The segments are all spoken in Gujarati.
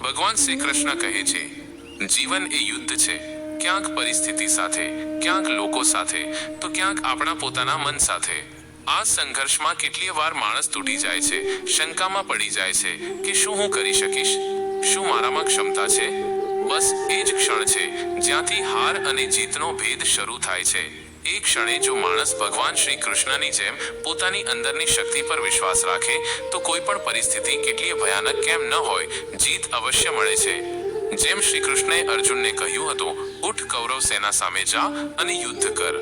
ભગવાન શ્રી કૃષ્ણ કહે છે, જીવન એ યુદ્ધ છે. ક્યાંક પરિસ્થિતિ સાથે, ક્યાંક લોકો સાથે, તો ક્યાંક આપણા પોતાના મન સાથે. આ સંઘર્ષમાં કેટલી વાર માણસ તૂટી જાય છે, શંકામાં પડી જાય છે કે શું હું કરી શકીશ? શું મારામાં ક્ષમતા છે? બસ એ જ ક્ષણ છે જ્યાંથી હાર અને જીતનો ભેદ શરૂ થાય છે. એ ક્ષણે જો માણસ ભગવાન શ્રી કૃષ્ણની જેમ પોતાની અંદરની શક્તિ પર વિશ્વાસ રાખે, તો કોઈ પણ પરિસ્થિતિ કેટલી ભયાનક કેમ ન હોય, જીત અવશ્ય મળે છે. જેમ શ્રી કૃષ્ણએ અર્જુનને કહ્યું હતું, ઉઠ કૌરવ સેના સામે જા અને યુદ્ધ કર.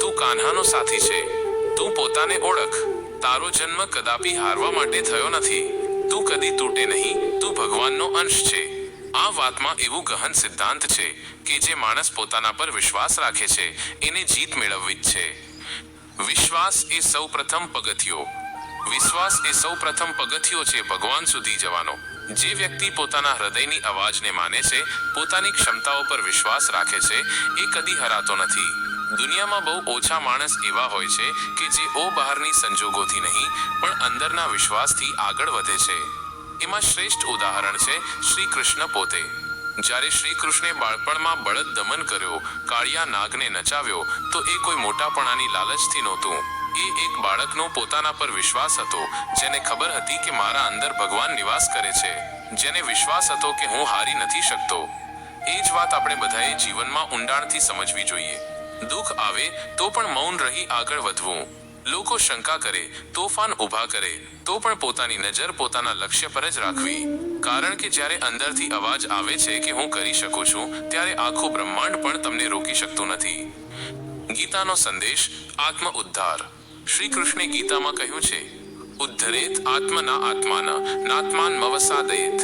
તું કાન્હાનો સાથી છે. તું પોતાને ઓળખ. તારો જન્મ કદાપી હારવા માટે થયો નથી. તું કદી તૂટે નહીં. તું ભગવાનનો અંશ છે. આ વાતમાં એવું ગહન સિદ્ધાંત છે કે જે માણસ પોતાના પર વિશ્વાસ રાખે છે, એને જીત મેળવવી જ છે. વિશ્વાસ એ સૌ પ્રથમ પગથિયો. વિશ્વાસ એ સૌ પ્રથમ પગથિયો છે ભગવાન સુધી જવાનો. જે વ્યક્તિ પોતાના હૃદયની અવાજને માને છે, પોતાની ક્ષમતાઓ પર વિશ્વાસ રાખે છે, એ કદી હરાતો નથી. દુનિયામાં બહુ ઓછા માણસ એવા હોય છે કે જે ઓ બહારની સંજોગોથી નહીં, પણ અંદરના વિશ્વાસથી આગળ વધે છે. એમાં શ્રેષ્ઠ ઉદાહરણ છે શ્રી કૃષ્ણ પોતે. જ્યારે શ્રી કૃષ્ણે બાળપણમાં બળદ દમન કર્યો, કાળિયા નાગને નચાવ્યો, તો એ કોઈ મોટાપણાની લાલચથી નહોતું. એ એક બાળકનો પોતાના પર વિશ્વાસ હતો, જેને ખબર હતી કે મારા અંદર ભગવાન નિવાસ કરે છે, જેને વિશ્વાસ હતો કે હું હારી નથી શકતો. એ જ વાત આપણે બધાએ જીવનમાં ઊંડાણથી સમજવી જોઈએ. દુઃખ આવે તો પણ મૌન રહી આગળ વધવું. લોકો શંકા કરે, તોફાન ઊભા કરે, તો પણ પોતાની નજર પોતાના લક્ષ્ય પર જ રાખવી. કારણ કે જ્યારે અંદરથી અવાજ આવે છે કે હું કરી શકું છું, ત્યારે આખું બ્રહ્માંડ પણ તમને રોકી શકતું નથી. ગીતાનો સંદેશ, આત્મ ઉદ્ધાર. શ્રી કૃષ્ણે ગીતામાં કહ્યું છે, ઉદ્ધરેત આત્મના આત્માના, નાત્માન મવસાદયેત.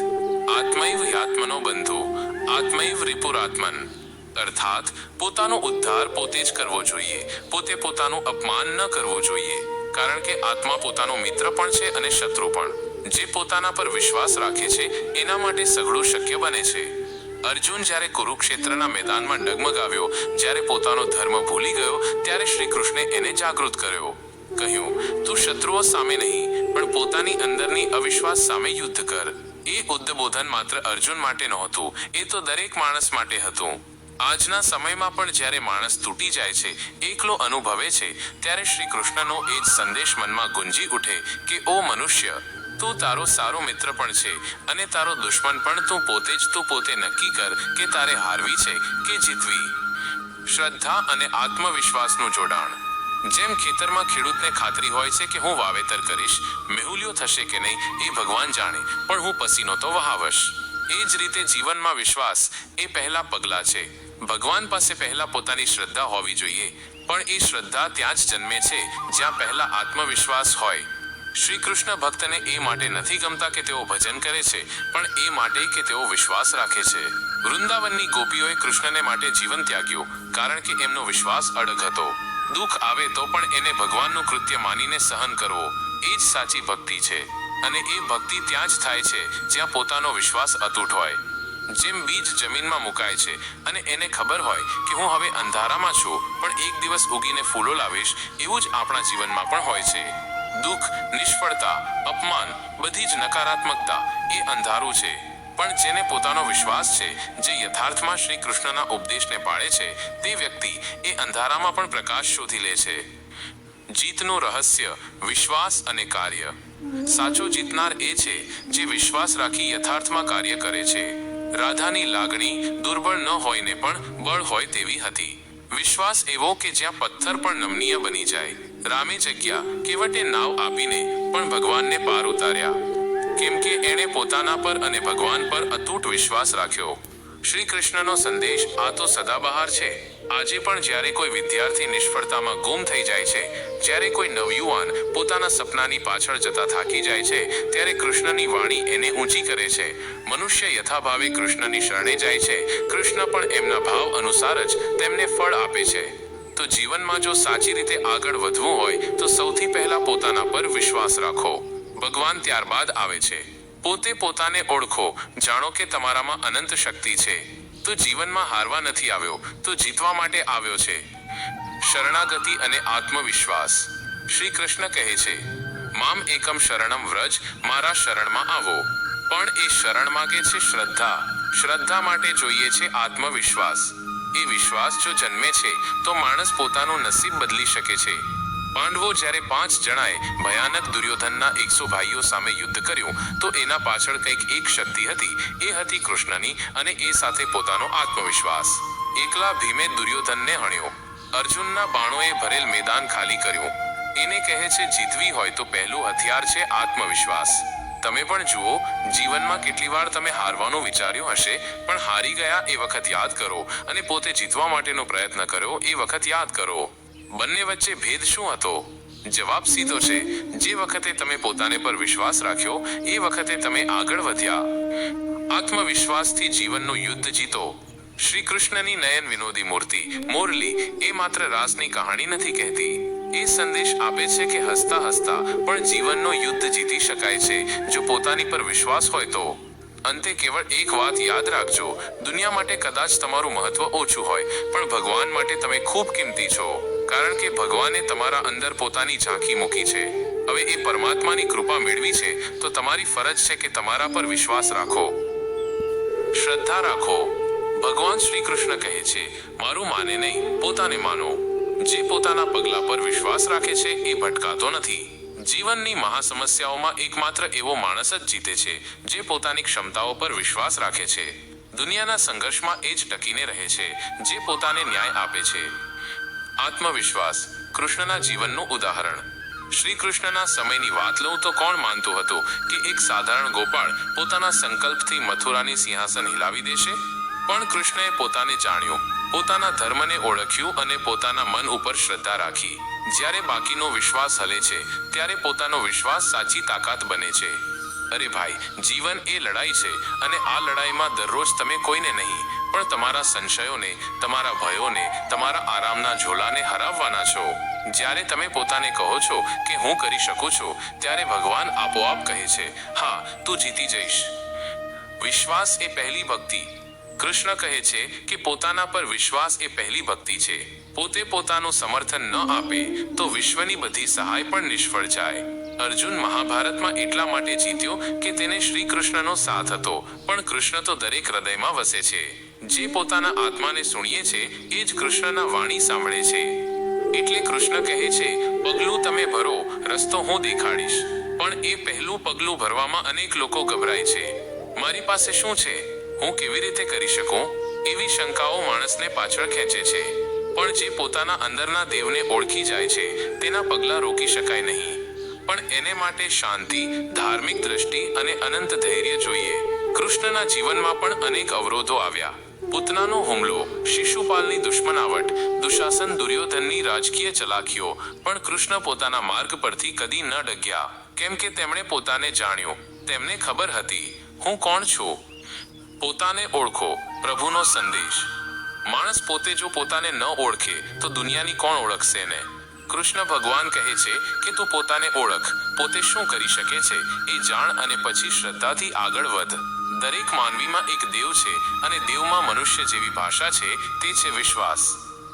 આત્મૈવ યાત્મનો બંધુ, આત્મૈવ રિપુરાત્મન. અર્થાત, પોતાનો ઉદ્ધાર પોતે જ કરવો જોઈએ. પોતે પોતાનું અપમાન ન કરવું જોઈએ. કારણ કે આત્મા પોતાનો મિત્ર પણ છે અને શત્રુ પણ. જે પોતાના પર વિશ્વાસ રાખે છે, એના માટે સઘળું શક્ય બને છે. અર્જુન જ્યારે કુરુક્ષેત્રના મેદાનમાં ડગમગાવ્યો, જ્યારે પોતાનો ધર્મ ભૂલી ગયો, ત્યારે શ્રી કૃષ્ણે એને જાગૃત કર્યો. કહ્યું, તું શત્રુઓ સામે નહીં, પણ પોતાની અંદરની અવિશ્વાસ સામે યુદ્ધ કર. એ ઉદ્દબોધન માત્ર અર્જુન માટે નહોતું, એ તો દરેક માણસ માટે હતું. આજના સમયમાં પણ જ્યારે માણસ તૂટી જાય છે, એકલો અનુભવે છે, ત્યારે શ્રી કૃષ્ણનો એ જ સંદેશ મનમાં ગુંજી ઉઠે કે, ઓ મનુષ્ય, તું તારો સારો મિત્ર પણ છે અને તારો દુશ્મન પણ તું પોતે જ તું પોતે નક્કી કર કે તારે હારવી છે કે જીતવી. શ્રદ્ધા અને આત્મવિશ્વાસનું જોડાણ. જેમ ખેતરમાં ખેડૂતને ખાતરી હોય છે કે, હું વાવેતર કરીશ, મેહુલિયો થશે કે નહીં, એ ભગવાન જાણે, પણ હું પસીનો તો વહાવશ. એ જ રીતે જીવનમાં વિશ્વાસ એ પહેલા પગલા છે. ભગવાન પાસે પહેલા પોતાની શ્રદ્ધા હોવી જોઈએ, પણ એ શ્રદ્ધા ત્યાં જ જન્મે છે, જ્યાં પહેલા આત્મવિશ્વાસ હોય. શ્રી કૃષ્ણ ભક્તને એ માટે નથી ગમતા કે તેઓ ભજન કરે છે, પણ એ માટે કે તેઓ વિશ્વાસ રાખે છે. વૃંદાવનની ગોપીઓએ કૃષ્ણને માટે જીવન ત્યાગ્યું, કારણ કે એમનો વિશ્વાસ અડગ હતો. દુઃખ આવે તો પણ એને ભગવાનનું કૃત્ય માનીને સહન કરવો, એ જ સાચી ભક્તિ છે. અને એ ભક્તિ ત્યાં જ થાય છે, જ્યાં પોતાનો વિશ્વાસ અતૂટ હોય. જેમ બીજ જમીનમાં મુકાય છે. અને એને ખબર હોય કે હું હવે અંધારામાં છું, પણ એક દિવસ ઉગીને ફૂલો લાવીશ, એવું જ આપણા જીવનમાં પણ હોય છે. દુઃખ, નિષ્ફળતા, અપમાન, બધી જ નકારાત્મકતા એ અંધારું છે. પણ જેને પોતાનો વિશ્વાસ છે, જે યથાર્થમાં શ્રી કૃષ્ણના ઉપદેશને પાળે છે, તે વ્યક્તિ એ અંધારામાં પણ પ્રકાશ શોધી લે છે. જીતનું રહસ્ય, વિશ્વાસ અને કાર્ય. સાચો જીતનાર એ છે, જે વિશ્વાસ રાખી યથાર્થમાં કાર્ય કરે છે. રાધાની લાગણી દુર્બળ ન હોઈને પણ બળ હોય તેવી હતી. વિશ્વાસ એવો કે જ્યાં પથ્થર પણ નમનીય બની જાય. રામે જગ્યા કેવટે નાવ આપીને પણ ભગવાનને પાર ઉતાર્યા. કેમ કે એણે પોતાના પર અને ભગવાન પર અતૂટ વિશ્વાસ રાખ્યો. શ્રી કૃષ્ણનો સંદેશ આ તો સદાબહાર છે. આજે પણ જ્યારે કોઈ વિદ્યાર્થી નિષ્ફળતામાં ગુમ થઈ જાય છે, જ્યારે કોઈ નવયુવાન પોતાના સપનાની પાછળ જતા થાકી જાય છે, ત્યારે કૃષ્ણની વાણી એને ઊંચી કરે છે. મનુષ્ય યથાભાવે કૃષ્ણની શરણે જાય છે. કૃષ્ણ પણ એમના ભાવ અનુસાર જ તેમને ફળ આપે છે. તો જીવનમાં જો સાચી રીતે આગળ વધવું હોય, તો સૌથી પહેલા પોતાના પર વિશ્વાસ રાખો. ભગવાન ત્યારબાદ આવે છે. પોતે પોતાને ઓળખો. જાણો કે તમારામાં અનંત શક્તિ છે. તો જીવનમાં હારવા નથી આવ્યો, તો જીતવા માટે આવ્યો છે. શરણાગતિ અને આત્મવિશ્વાસ. શ્રી કૃષ્ણ કહે છે, મામ એકમ શરણમ વ્રજ, મારા શરણમાં આવો. પણ એ શરણ માગે છે શ્રદ્ધા. શ્રદ્ધા માટે જોઈએ છે આત્મવિશ્વાસ. એ વિશ્વાસ જો જન્મે છે, તો માણસ પોતાનું નસીબ બદલી શકે છે. પાંડવો જ્યારે પાંચ જણાએ ભયાનક દુર્યોધનના એકસો ભાઈઓ સામે યુદ્ધ કર્યું, તો એના પાછળ કંઈક એક શક્તિ હતી. એ હતી કૃષ્ણની અને એ સાથે પોતાનો આત્મવિશ્વાસ. એકલા ભીમે દુર્યોધનને હણ્યો. અર્જુનના બાણોએ ભરેલ મેદાન ખાલી કર્યું. એને કહે છે, જીતવી હોય તો પહેલું હથિયાર છે આત્મવિશ્વાસ. તમે પણ જુઓ, જીવનમાં કેટલી વાર તમે હારવાનું વિચાર્યું હશે, પણ હારી ગયા એ વખત યાદ કરો અને પોતે જીતવા માટેનો પ્રયત્ન કર્યો એ વખત યાદ કરો. બંને વચ્ચે ભેદ શું હતો? જવાબ સીધો છે, જે વખતે તમે પોતાને પર વિશ્વાસ રાખ્યો, એ વખતે તમે આગળ વધ્યા. આત્મવિશ્વાસથી જીવનનું યુદ્ધ જીતો. શ્રી કૃષ્ણની નયન વિનોદી મૂર્તિ, મોરલી, એ માત્ર રાસની કહાણી નથી કહેતી. એ સંદેશ આપે છે કે હસતા હસતા પણ જીવનનો યુદ્ધ જીતી શકાય છે, જો પોતાની પર વિશ્વાસ હોય તો. અંતે કેવળ એક વાત યાદ રાખજો, દુનિયા માટે કદાચ તમારું મહત્વ ઓછું હોય, પણ ભગવાન માટે તમે ખૂબ કિંમતી છો. કારણ કે ભગવાને તમારા અંદર પોતાની ઝાંખી મૂકી છે. હવે એ પરમાત્માની કૃપા મેળવી છે, તો તમારી ફરજ છે કે તમારા પર વિશ્વાસ રાખો. શ્રદ્ધા રાખો. ભગવાન શ્રી કૃષ્ણ કહે છે, મારું માને નહીં, પોતાને માનો. જે પોતાના પગલા પર વિશ્વાસ રાખે છે, એ ભટકાતો નથી. જીવનની મહાસમસ્યાઓમાં એકમાત્ર એવો માણસ જ જીતે છે, જે પોતાની ક્ષમતાઓ પર વિશ્વાસ રાખે છે. દુનિયાના સંઘર્ષમાં એ જ ટકીને રહે છે, જે પોતાને ન્યાય આપે છે. આત્મવિશ્વાસ કૃષ્ણના જીવનનું ઉદાહરણ. શ્રી કૃષ્ણના સમયની વાત લઉં તો કોણ માનતું હતું કે એક સાધારણ ગોપાળ પોતાના સંકલ્પથી મથુરાની સિંહાસન હિલાવી દેશે? પણ કૃષ્ણએ પોતાને જાણ્યું, પોતાના ધર્મને ઓળખ્યું અને પોતાના મન ઉપર શ્રદ્ધા રાખી. જ્યારે બાકીનો વિશ્વાસ હલે છે, ત્યારે પોતાનો વિશ્વાસ સાચી તાકાત બને છે. અરે ભાઈ, જીવન એ લડાઈ છે અને આ લડાઈમાં દરરોજ તમે કોઈને નહીં પણ તમારા સંશયોને, તમારા ભયોને, તમારા આરામના ઝોલાને હરાવવાના છો. જ્યારે તમે પોતાને કહો છો કે હું કરી શકું છું, ત્યારે ભગવાન આપોઆપ કહે છે, હા, તું જીતી જઈશ. વિશ્વાસ એ પહેલી ભક્તિ. કૃષ્ણ કહે છે કે પોતાના પર વિશ્વાસ એ પહેલી ભક્તિ છે. પોતે પોતાનું સમર્થન ન આપે, તો વિશ્વની બધી સહાય પણ નિષ્ફળ જાય. અર્જુન મહાભારતમાં એટલા માટે જીત્યો કે તેને શ્રી કૃષ્ણનો સાથ હતો, પણ કૃષ્ણ તો દરેક હૃદયમાં વસે છે. જે પોતાના આત્માને સુણીએ છે, એ જ કૃષ્ણના વાણી સાંભળે છે. એટલે કૃષ્ણ કહે છે, પગલું તમે ભરો, રસ્તો હું દેખાડીશ. પણ એ પહેલું પગલું ભરવામાં અનેક લોકો ગભરાય છે. મારી પાસે શું છે? હું કેવી રીતે કરી શકું? એવી શંકાઓ માણસને પાછળ ખેંચે છે. પણ જે પોતાના અંદરના દેવને ઓળખી જાય છે, તેના પગલાં રોકી શકાય નહીં. પણ એને માટે શાંતિ, ધાર્મિક દ્રષ્ટિ અને અનંત ધૈર્ય જોઈએ. કૃષ્ણના જીવનમાં પણ અનેક અવરોધો આવ્યા. પૂતનાનો હુમલો, શિશુપાલની દુશ્મનાવટ, દુશાસન દુર્યોધનની રાજકીય ચલાકીઓ પણ કૃષ્ણ પોતાના માર્ગ પરથી કદી ન ડગ્યા. કેમ કે તેમણે પોતાને જાણ્યું. તેમને ખબર હતી, હું કોણ છું? પોતાને ઓળખો, પ્રભુનો સંદેશ. માણસ પોતે જો પોતાને ન ઓળખે, તો દુનિયાની કોણ ઓળખશે ને કૃષ્ણ ભગવાન કહે છે કે, તું પોતાને ઓળખ. પોતે શું કરી શકે છે? એ જાણ અને પછી શ્રદ્ધાથી આગળ વધ. દરેક માનવીમાં એક દેવ છે અને દેવમાં મનુષ્ય જેવી ભાષા છે, તે છે વિશ્વાસ.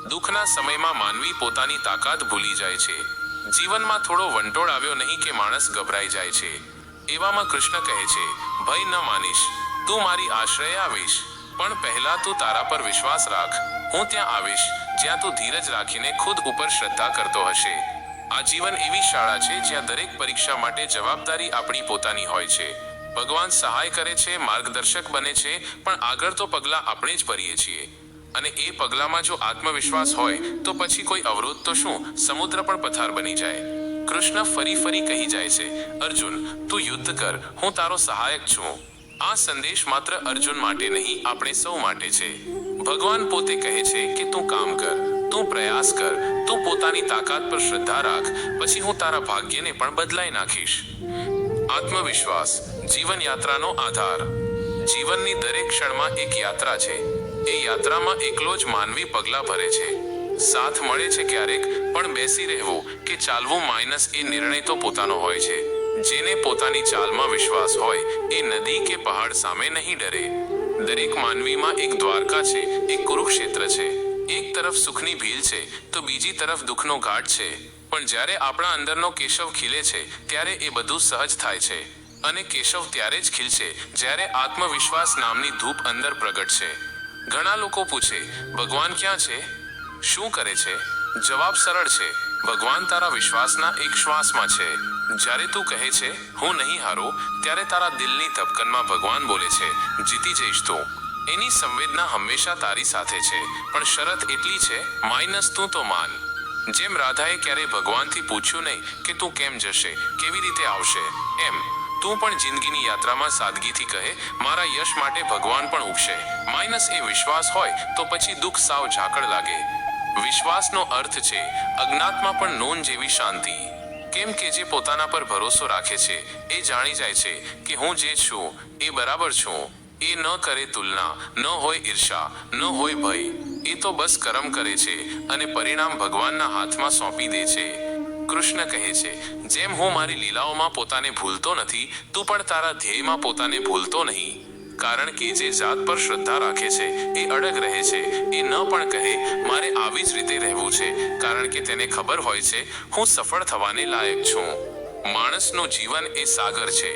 દુઃખના સમયમાં માનવી પોતાની તાકાત ભૂલી જાય છે. જીવનમાં થોડો વંટોળ આવ્યો નહીં કે માણસ ગભરાઈ જાય છે. એવામાં કૃષ્ણ કહે છે, ભય ન માનીશ. તું મારી આશ્રય આવીશ. પણ પહેલા તું તારા પર વિશ્વાસ રાખ. હું ત્યાં આવીશ, જ્યાં તું ધીરજ રાખીને ખુદ ઉપર શ્રદ્ધા કરતો હશે. આ જીવન એવી શાળા છે જ્યાં દરેક પરીક્ષા માટે જવાબદારી આપણી પોતાની હોય છે. ભગવાન સહાય કરે છે, માર્ગદર્શક બને છે, પણ આગળ તો પગલાં આપણે જ ભરીએ છીએ. અને એ પગલામાં જો આત્મવિશ્વાસ હોય, તો પછી કોઈ અવરોધ તો શું? સમુદ્ર પણ પથાર બની જાય. કૃષ્ણ ફરી ફરી કહી જાય છે, અર્જુન, તું યુદ્ધ કર, હું તારો સહાયક છું. આ સંદેશ માત્ર અર્જુન માટે નહીં, આપણે સૌ માટે છે. ભગવાન પોતે કહે છે કે તું કામ કર, તું પ્રયાસ કર, તું પોતાની તાકાત પર શ્રદ્ધા રાખ, પછી હું તારા ભાગ્યને પણ બદલાઈ નાખીશ. આત્મવિશ્વાસ જીવન યાત્રાનો આધાર. જીવનની દરેક ક્ષણમાં એક યાત્રા છે. એ યાત્રામાં એકલો જ માનવી પગલાં ભરે છે. સાથ મળે છે ક્યારેક, પણ બેસી રહેવું કે ચાલવું માઇનસ એ નિર્ણય તો પોતાનો હોય છે. જેને પોતાની ચાલમાં વિશ્વાસ હોય, એ નદી કે પહાડ સામે નહીં ડરે. દરેક માનવીમાં એક દ્વારકા છે, એક કુરુક્ષેત્ર છે. એક તરફ સુખની ભીલ છે, તો બીજી તરફ દુઃખનો ઘાટ છે. પણ જ્યારે આપણા અંદરનો કેશવ ખીલે છે, ત્યારે એ બધું સહજ થાય છે. અને કેશવ ત્યારે જ ખીલશે જ્યારે આત્મવિશ્વાસ નામની ધૂપ અંદર પ્રગટશે. ઘણા લોકો પૂછે, ભગવાન ક્યાં છે? શું કરે છે? જવાબ સરળ છે, ભગવાન તારા વિશ્વાસના એક શ્વાસમાં છે. જ્યારે તું કહે છે, હું નહીં હારું, ત્યારે તારા દિલની ધબકનમાં ભગવાન બોલે છે, જીતી જઈશ તું. એની સંવેદના હંમેશા તારી સાથે છે, પણ શરત એટલી છે, માઇનસ તું તો માન. જેમ રાધાએ ક્યારેય ભગવાનથી પૂછ્યું નહીં કે તું કેમ જશે, કેવી રીતે આવશે, એમ. તું પણ જિંદગીની યાત્રામાં સાદગીથી કહે, મારા યશ માટે ભગવાન પણ ઉગશે. માઇનસ એ વિશ્વાસ હોય તો પછી દુઃખ સાવ ઝાકળ લાગે. વિશ્વાસનો અર્થ છે, અજ્ઞાતમાં પણ નોન જેવી શાંતિ. કેમ કે જે પોતાના પર ભરોસો રાખે છે, એ જાણી જાય છે કે હું જે છું, એ બરાબર છું. એ ન કરે તુલના, ન હોય ઈર્ષા, ન હોય ભય. એ તો બસ કરમ કરે છે અને પરિણામ ભગવાનના હાથમાં સોંપી દે છે. કૃષ્ણ કહે છે, જેમ હું મારી લીલાઓમાં પોતાને ભૂલતો નથી, તું પણ તારા ધ્યેયમાં પોતાને ભૂલતો નહીં. કારણ કે જે જાત પર શ્રદ્ધા રાખે છે, એ અડગ રહે છે. એ ન પણ કહે, મારે આવી જ રીતે રહેવું છે. કારણ કે તેને ખબર હોય છે, હું સફળ થવાને લાયક છું. માણસનું જીવન એ સાગર છે.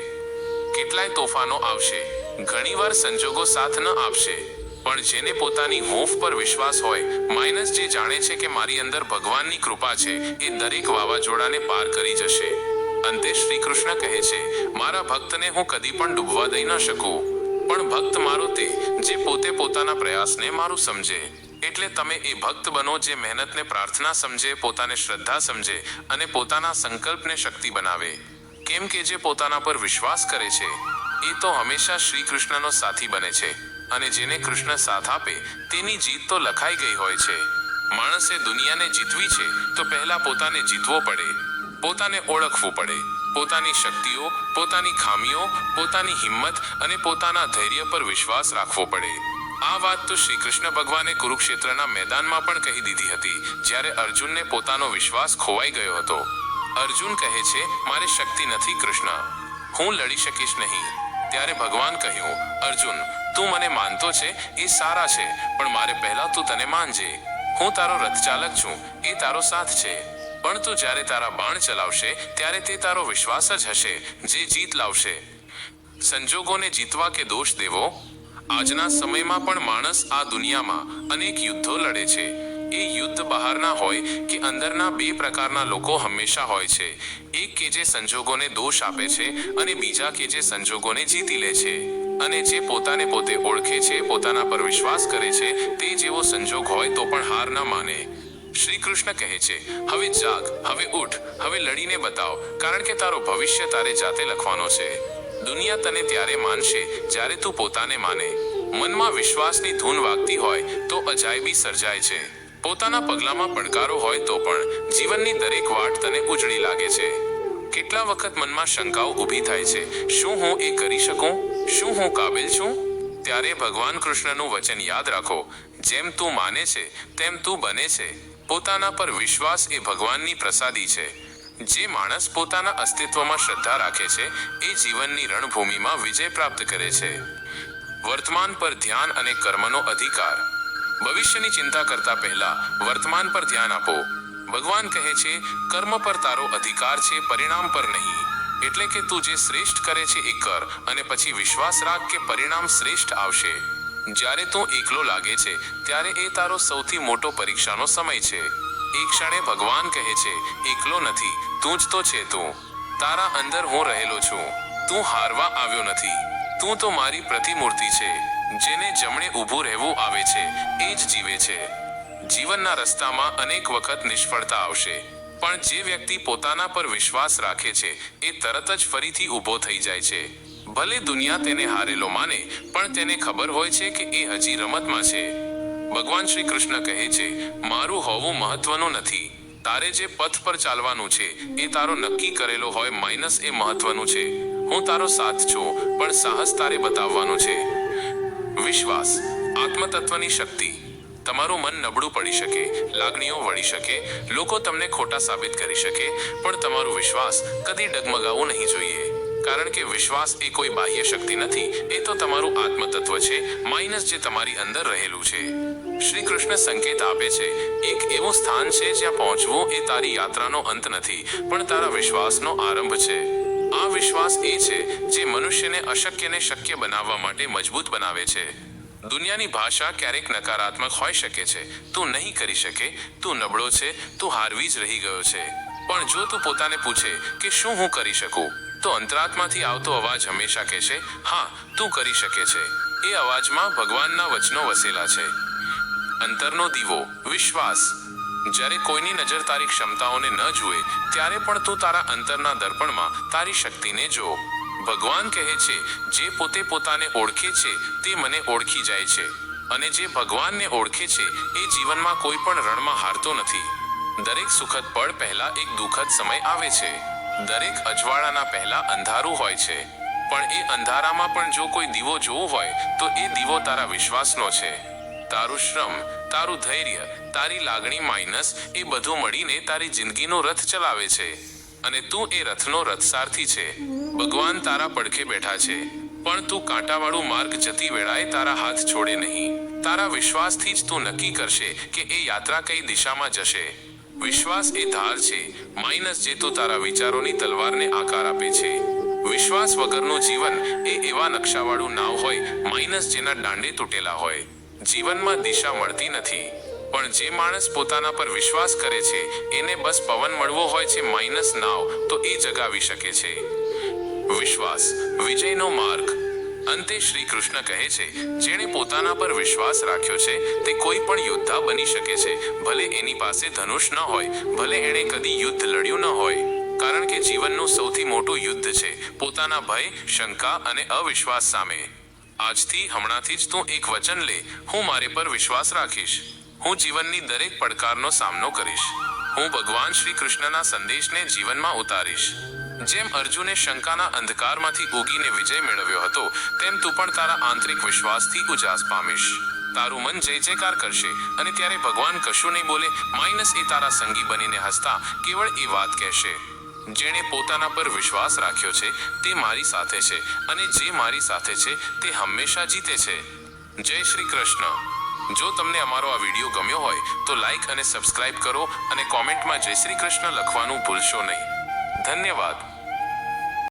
કેટલાય તોફાનો આવશે. ઘણીવાર સંજોગો સાથ ન આપશે. પણ જેને પોતાની હોફ પર વિશ્વાસ હોય, માઇનસ જે જાણે છે કે મારી અંદર ભગવાનની કૃપા છે, એ દરેક વાવાઝોડાને પાર કરી જશે. અંતે શ્રી કૃષ્ણ કહે છે, મારા ભક્તને હું કદી પણ ડૂબવા દઈ ન શકું. પણ ભક્ત મારો તે, જે પોતે પોતાના પ્રયાસને મારું સમજે. એટલે તમે એ ભક્ત બનો જે મહેનતને પ્રાર્થના સમજે, પોતાને શ્રદ્ધા સમજે અને પોતાના સંકલ્પને શક્તિ બનાવે. કેમ કે જે પોતાના પર વિશ્વાસ કરે છે એ તો હંમેશા શ્રી કૃષ્ણનો સાથી બને છે. અને જેને કૃષ્ણ સાથ આપે, તેની જીત તો લખાઈ ગઈ હોય છે. માણસે દુનિયાને જીતવી છે, તો પહેલા પોતાને જીતવો પડે. પોતાને ઓળખવું પડે. પોતાની શક્તિઓ, પોતાની ખામીઓ, પોતાની હિંમત અને પોતાના ધૈર્ય પર વિશ્વાસ રાખવો પડે. આ વાત તો શ્રી કૃષ્ણ ભગવાને કુરુક્ષેત્રના મેદાનમાં પણ કહી દીધી હતી, જ્યારે અર્જુનને પોતાનો વિશ્વાસ ખોવાઈ ગયો હતો. અર્જુન કહે છે, મારે શક્તિ નથી, કૃષ્ણ. હું લડી શકીશ નહીં. ત્યારે ભગવાન કહ્યું, અર્જુન, તું મને માનતો છે, એ સારા છે, પણ મારે પહેલા તું તને માનજે. હું તારો રથચાલક છું, એ તારો સાથ છે. પણ તું જ્યારે તારા બાણ ચલાવશે, ત્યારે તે તારો વિશ્વાસ જ હશે, જે જીત લાવશે. સંજોગોને જીતવા કે દોષ દેવો? આજના સમયમાં પણ માણસ આ દુનિયામાં અનેક યુદ્ધો લડે છે. એ યુદ્ધ બહારના હોય કે અંદરના બે પ્રકારના લોકો હંમેશા હોય છે. એક કે જે સંજોગોને દોષ આપે છે અને બીજા કે જે સંજોગોને જીતી લે છે. અને જે પોતાને પોતે ઓળખે છે, પોતાના પર વિશ્વાસ કરે છે, તે જેવો સંજોગ હોય તો પણ હાર ન માને. શ્રી કૃષ્ણ કહે છે, હવે જાગ, હવે ઉઠ, હવે લડીને બતાવ, કારણ કે તારો ભવિષ્ય તારે જાતે લખવાનો છે. દુનિયા તને ત્યારે માનશે જ્યારે તું પોતાને માને. મનમાં વિશ્વાસની ધૂન વાગતી હોય તો અજાયબી સર્જાય છે. પોતાના પગલામાં પડકારો હોય તો પણ જીવનની દરેક વાટ તને ઉજળી લાગે છે. કેટલા વખત મનમાં શંકાઓ ઊભી થાય છે? શું હું એ કરી શકું? શું હું કાબિલ છું? ત્યારે ભગવાન કૃષ્ણનું વચન યાદ રાખો. જેમ તું માને છે, તેમ તું બને છે. પોતાના પર વિશ્વાસ એ ભગવાનની પ્રસાદી છે. જે માણસ પોતાના અસ્તિત્વમાં શ્રદ્ધા રાખે છે, એ જીવનની રણભૂમિમાં વિજય પ્રાપ્ત કરે છે. વર્તમાન પર ધ્યાન અને કર્મનો અધિકાર. ભવિષ્યની ચિંતા કરતા પહેલા વર્તમાન પર ધ્યાન આપો. ભગવાન કહે છે, કર્મ પર તારો અધિકાર છે, પરિણામ પર નહીં. એટલે કે તું જે શ્રેષ્ઠ કરે છે એ કર અને પછી વિશ્વાસ રાખ કે પરિણામ શ્રેષ્ઠ આવશે. જ્યારે તું એકલો લાગે છે, ત્યારે એ તારો સૌથી મોટો પરીક્ષાનો સમય છે. એ ક્ષણે ભગવાન કહે છે, એકલો નથી, તું જ તો છે તું. તારા અંદર હું રહેલો છું. તું હારવા આવ્યો નથી. તું તો મારી પ્રતિમૂર્તિ છે. જેને જમણે ઊભું રહેવું આવે છે, એ જ જીવે છે. જીવનના રસ્તામાં અનેક વખત નિષ્ફળતા આવશે, પણ જે વ્યક્તિ પોતાના પર વિશ્વાસ રાખે છે, એ તરત જ ફરીથી ઊભો થઈ જાય છે. ભલે દુનિયા તેને હારેલો માને, પણ તેને ખબર હોય છે કે એ હજી રમતમાં છે. ભગવાન શ્રી કૃષ્ણ કહે છે, મારું હોવું મહત્વનું નથી. તારે જે પથ પર ચાલવાનું છે, એ તારો નક્કી કરેલો હોય માઇનસ એ મહત્વનું છે. હું તારો સાથ છું, પણ સાહસ તારે બતાવવાનું છે. વિશ્વાસ, આત્મતત્વની શક્તિ. તમારું મન નબળું પડી શકે, લાગણીઓ વળી શકે, લોકો તમને ખોટા સાબિત કરી શકે, પણ તમારું વિશ્વાસ કદી ડગમગાવવું નહીં જોઈએ. કારણ કે વિશ્વાસ એ કોઈ બાહ્ય શક્તિ નથી, એ તો તમારું આત્મતત્વ છે, માઇનસ જે તમારી અંદર રહેલું છે. શ્રી કૃષ્ણ સંકેત આપે છે, એક એવું સ્થાન છે જ્યાં પહોંચવું એ તારી યાત્રાનો અંત નથી, પણ તારા વિશ્વાસનો આરંભ છે. આ વિશ્વાસ એ છે જે મનુષ્યને અશક્યને શક્ય બનાવવા માટે મજબૂત બનાવે છે. દુનિયાની ભાષા ક્યારેક નકારાત્મક હોઈ શકે છે. તું નહીં કરી શકે, તું નબળો છે, તું હારવી જ રહી ગયો છે. પણ જો તું પોતાને પૂછે કે શું હું કરી શકું, તો અંતરાત્માથી આવતો અવાજ હંમેશા કહેશે, હા, તું કરી શકે છે. એ અવાજમાં ભગવાનના વચનો વસેલા છે. અંતરનો દીવો, વિશ્વાસ. જ્યારે કોઈની નજર તારી ક્ષમતાઓને ન જુએ, ત્યારે પણ તું તારા અંતરના દર્પણમાં તારી શક્તિને જો. ભગવાન કહે છે, જે પોતે પોતાને ઓળખે છે, તે મને ઓળખી જાય છે. અને જે ભગવાનને ઓળખે છે, એ જીવનમાં કોઈ પણ રણમાં હારતો નથી. દરેક સુખદ પળ પહેલા એક દુઃખદ સમય આવે છે. દરેક અજવાળાના પહેલા અંધારું હોય છે. પણ એ અંધારામાં પણ જો કોઈ દીવો જોવો હોય, તો એ દીવો તારા વિશ્વાસનો છે. તારું શ્રમ, તારું ધૈર્ય, તારી લાગણી માઇનસ એ બધું મળીને તારી જિંદગીનો રથ ચલાવે છે. અને તું એ રથનો રથસારથી છે. ભગવાન તારા પડખે બેઠા છે. પણ તું કાંટાવાળું માર્ગ જતી વેળાએ તારા હાથ છોડે નહીં. તારા વિશ્વાસથી જ તું નક્કી કરશે કે એ યાત્રા કઈ દિશામાં જશે. વિશ્વાસ એ ધાર છે. માઇનસ જે તું તારા વિચારોની તલવારને આકાર આપે છે. વિશ્વાસ વગરનું જીવન એ એવા નકશાવાળું નાવ હોય, માઇનસ જેના દાંડે તૂટેલા હોય. જીવનમાં દિશા મળતી નથી. પણ જે માણસ પોતાના પર વિશ્વાસ કરે છે, એને બસ પવન મળવો હોય છે માઇનસ નાવ, તો એ જગાવી શકે છે. વિશ્વાસ, વિજયનો માર્ગ. અંતે શ્રી કૃષ્ણ કહે છે, જેણે પોતાના પર વિશ્વાસ રાખ્યો છે, તે કોઈ પણ યોદ્ધા બની શકે છે, ભલે એની પાસે ધનુષ ન હોય, ભલે એણે કદી યુદ્ધ લડ્યું ન હોય. કારણ કે જીવનનું સૌથી મોટું યુદ્ધ છે, પોતાના ભય, શંકા અને અવિશ્વાસ સામે. આજથી હમણાંથી જ તું એક વચન લે. હું મારે પર વિશ્વાસ રાખીશ. હું જીવનની દરેક પડકારનો સામનો કરીશ. હું ભગવાન શ્રી કૃષ્ણના સંદેશને જીવનમાં ઉતારીશ. જેમ અર્જુને શંકાના અંધકારમાંથી ઉગીને વિજય મેળવ્યો હતો, તેમ તું પણ તારા આંતરિક વિશ્વાસથી ઉજાસ પામીશ. તારું મન જય જયકાર કરશે અને ત્યારે ભગવાન કશું નહીં બોલે, માઇનસ એ તારા સંગી બનીને હસતા, કેવળ એ વાત કહેશે. જેણે પોતાના પર વિશ્વાસ રાખ્યો છે, તે મારી સાથે છે અને જે મારી સાથે છે, તે હંમેશા જીતે છે. જય શ્રી કૃષ્ણ. જો તમને અમારો આ વીડિયો ગમ્યો હોય, તો લાઈક અને સબસ્ક્રાઇબ કરો અને કોમેન્ટમાં જય શ્રી કૃષ્ણ લખવાનું ભૂલશો નહીં. ધન્યવાદ.